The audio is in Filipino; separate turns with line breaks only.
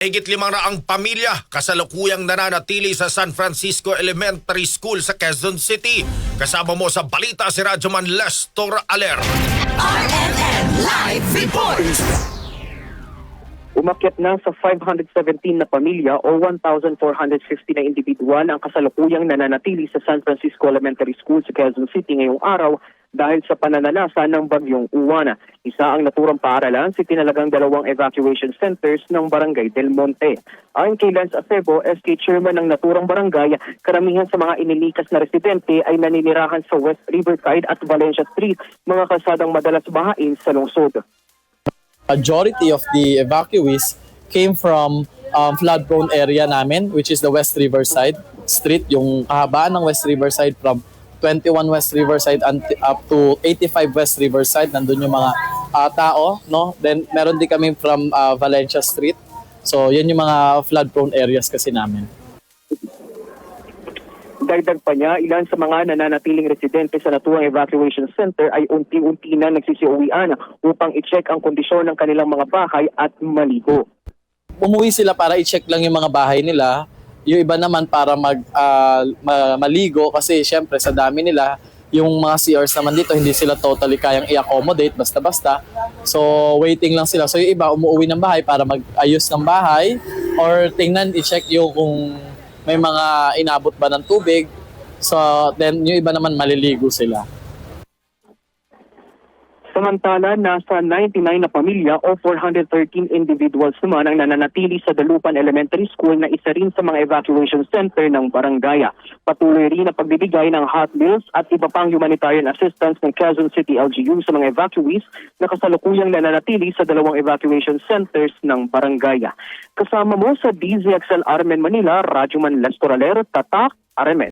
Higit limang raang pamilya kasalukuyang nananatili sa San Francisco Elementary School sa Quezon City. Kasama mo sa balita si Radyoman Lestor Aler.
RMN Live Report!
Umakyat na sa 517 na pamilya o 1,450 na individual ang kasalukuyang nananatili sa San Francisco Elementary School sa Quezon City ngayong araw dahil sa pananalasa ng bagyong Uwana. Isa ang naturang paaralan sa tinalagang dalawang evacuation centers ng Barangay Del Monte. Ayon kay Lance Acebo, SK Chairman ng naturang barangay, karamihan sa mga inilikas na residente ay naninirahan sa West Riverside at Valencia Street, mga kalsadang madalas bahain sa lungsod.
majority of the evacuees came from um, flood-prone area namin, which is the West Riverside Street, yung kahabaan ng West Riverside from 21 West Riverside up to 85 West Riverside, nandun yung mga ah, tao, no? Then meron din kami from ah, Valencia Street. So, yan yung mga flood-prone areas kasi namin.
Dagdag pa niya, ilan sa mga nananatiling residente sa naturang evacuation center ay unti-unti na nagsisiuwian upang i-check ang kondisyon ng kanilang mga bahay at maligo.
umuwi sila para i-check lang yung mga bahay nila. Yung iba naman para mag ma- maligo kasi syempre sa dami nila, yung mga CRs naman dito hindi sila totally kayang i-accommodate basta-basta. So waiting lang sila. So yung iba umuwi ng bahay para mag-ayos ng bahay or tingnan i-check yung kung may mga inabot ba ng tubig. So then yung iba naman maliligo sila.
Samantala, nasa 99 na pamilya o 413 individuals naman ang nananatili sa Dalupan Elementary School na isa rin sa mga evacuation center ng barangaya. Patuloy rin ang pagbibigay ng hot meals at iba pang humanitarian assistance ng Quezon City LGU sa mga evacuees na kasalukuyang nananatili sa dalawang evacuation centers ng barangaya. Kasama mo sa DZXL Armen Manila, Rajuman Lestoralero, Tatak, Armen.